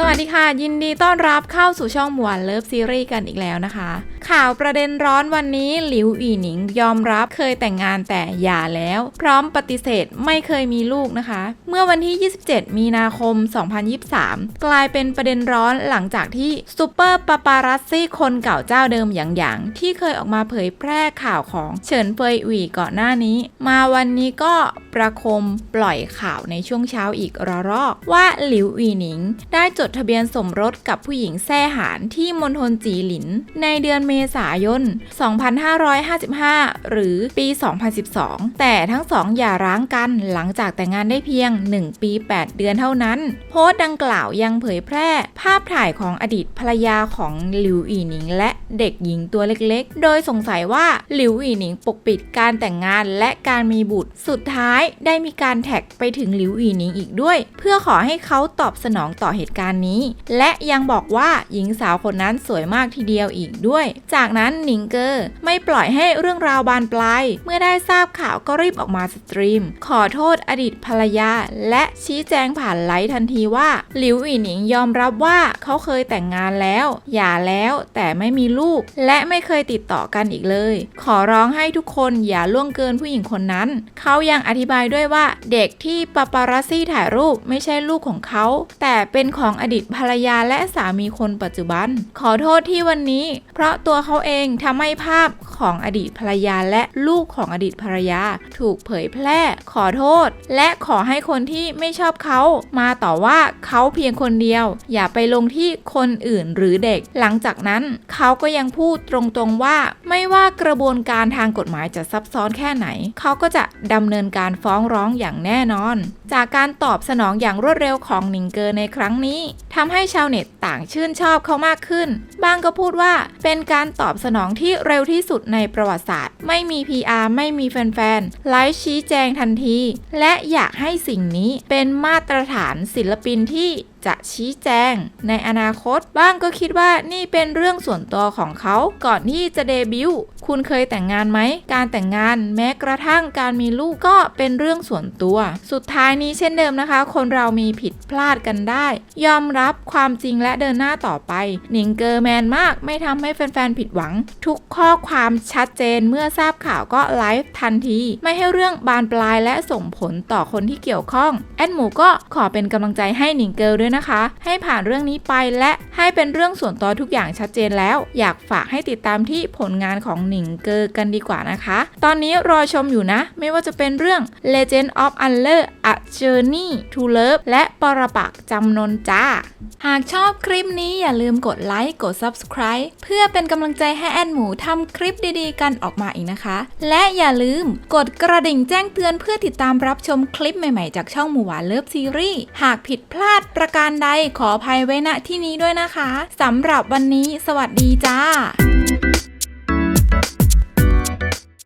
สวัสดีค่ะ ยินดีต้อนรับเข้าสู่ช่องหมวนเลิฟซีรีส์กันอีกแล้วนะคะ ข่าวประเด็นร้อนวันนี้หลิวอีหนิงยอมรับเคยแต่งงานแต่หย่าแล้ว พร้อมปฏิเสธไม่เคยมีลูกนะคะ เมื่อวันที่ 27 มีนาคม 2023 กลายเป็นประเด็นร้อนหลังจากที่ซูเปอร์ปาปารัสซี่คนเก่าเจ้าเดิมอย่างหยางที่เคยออกมาเผยแพร่ข่าวของเฉินเฟยหวี่ก่อนหน้านี้ มาวันนี้ก็ประคมปล่อยข่าวในช่วงเช้าอีกระลอกว่าหลิวอีหนิง ได้จดทะเบียนสมรสกับผู้หญิงแซ่หานที่มณฑลจีหลิน ในเดือนเมษายน 2555 หรือปี 2012 แต่ทั้งสองอย่าร้างกันหลังจากแต่งงานได้เพียง 1 ปี 8 เดือนเท่านั้น โพสต์ดังกล่าวยังเผยแพร่ ภาพถ่ายของอดีตภรรยาของหลิวอีหนิง และเด็กหญิงตัวเล็กๆ โดยสงสัยว่าหลิวอีหนิงปกปิดการแต่งงานและการมีบุตร สุดท้ายได้มีการแท็กไปถึงหลิวอีหนิงอีกด้วย เพื่อขอให้เขาตอบสนองต่อเหตุการณ์นี้ และยังบอกว่าหญิงสาวคนนั้นสวยมากทีเดียวอีกด้วยจากนั้นหนิงเกอร์ไม่ปล่อยให้เรื่องราวบานปลาย เมื่อได้ทราบข่าวก็รีบออกมาสตรีม ขอโทษอดีตภรรยา และชี้แจงผ่านไลฟ์ทันทีว่าหลิวอีหนิงยอมรับว่าเขาเคยแต่งงานแล้ว หย่าแล้วแต่ไม่มีลูก และไม่เคยติดต่อกันอีกเลย ขอร้องให้ทุกคนอย่าล่วงเกินผู้หญิงคนนั้น เขายังอธิบายด้วยว่าเด็กที่ปาปารัสซี่ถ่ายรูปไม่ใช่ลูกของเขา แต่เป็นของอดีตภรรยาและสามีคนปัจจุบัน ขอโทษที่วันนี้ เพราะตัวเขาเองทำให้ภาพของอดีตภรรยาและลูกของอดีตภรรยา ถูกเผยแพร่ขอโทษ และขอให้คนที่ไม่ชอบเขามาต่อว่าเขาเพียงคนเดียว อย่าไปลงที่คนอื่นหรือเด็ก หลังจากนั้นเขาก็ยังพูดตรงๆว่า ไม่ว่ากระบวนการทางกฎหมายจะซับซ้อนแค่ไหน เขาก็จะดำเนินการฟ้องร้องอย่างแน่นอน จากการตอบสนองอย่างรวดเร็วของหนิงเกอร์ในครั้งนี้ทำให้ชาวเน็ตต่างชื่นชอบเขามากขึ้น บางก็พูดว่าเป็นการตอบสนองที่เร็วที่สุดในประวัติศาสตร์ ไม่มี PR ไม่มีแฟนๆ ไลฟ์ชี้แจงทันที และอยากให้สิ่งนี้เป็นมาตรฐานศิลปินที่จะชี้แจงในอนาคต บ้างก็คิดว่านี่เป็นเรื่องส่วนตัวของเขา ก่อนที่จะเดบิวต์คุณเคยแต่งงานไหม การแต่งงานแม้กระทั่งการมีลูกก็เป็นเรื่องส่วนตัว สุดท้ายนี้เช่นเดิมนะคะ คนเรามีผิดพลาดกันได้ ยอมรับความจริงและเดินหน้าต่อไป หนิงเกอร์แมนมากไม่ทำให้แฟนๆผิดหวัง ทุกข้อความชัดเจนเมื่อทราบข่าวก็ไลฟ์ทันที ไม่ให้เรื่องบานปลายและส่งผลต่อคนที่เกี่ยวข้อง แอดหมูก็ขอเป็นกำลังใจให้หนิงเกอร์ด้วยนะคะ ให้ผ่านเรื่องนี้ไปและให้เป็นเรื่องส่วนตัวทุกอย่างชัดเจนแล้ว อยากฝากให้ติดตามที่ผลงานของหนิงเกอร์กันดีกว่านะคะ ตอนนี้รอชมอยู่นะ ไม่ว่าจะเป็นเรื่อง Legend of u n l e r A Journey to Love และปรปักจำนนจ้า หากชอบคลิปนี้อย่าลืมกดไลค์กด Subscribe เพื่อเป็นกำลังใจให้แอนหมูทำคลิปดีๆ กันออกมาอีกนะคะ และอย่าลืมกดกระดิ่งแจ้งเตือนเพื่อติดตามรับชมคลิปใหม่ๆ จากช่องหมูหวานเลิฟซีรีส์หากผิดพลาดประกาการใดขออภัยไว้ณที่นี้ด้วยนะคะสำหรับวันนี้สวัสดีจ้า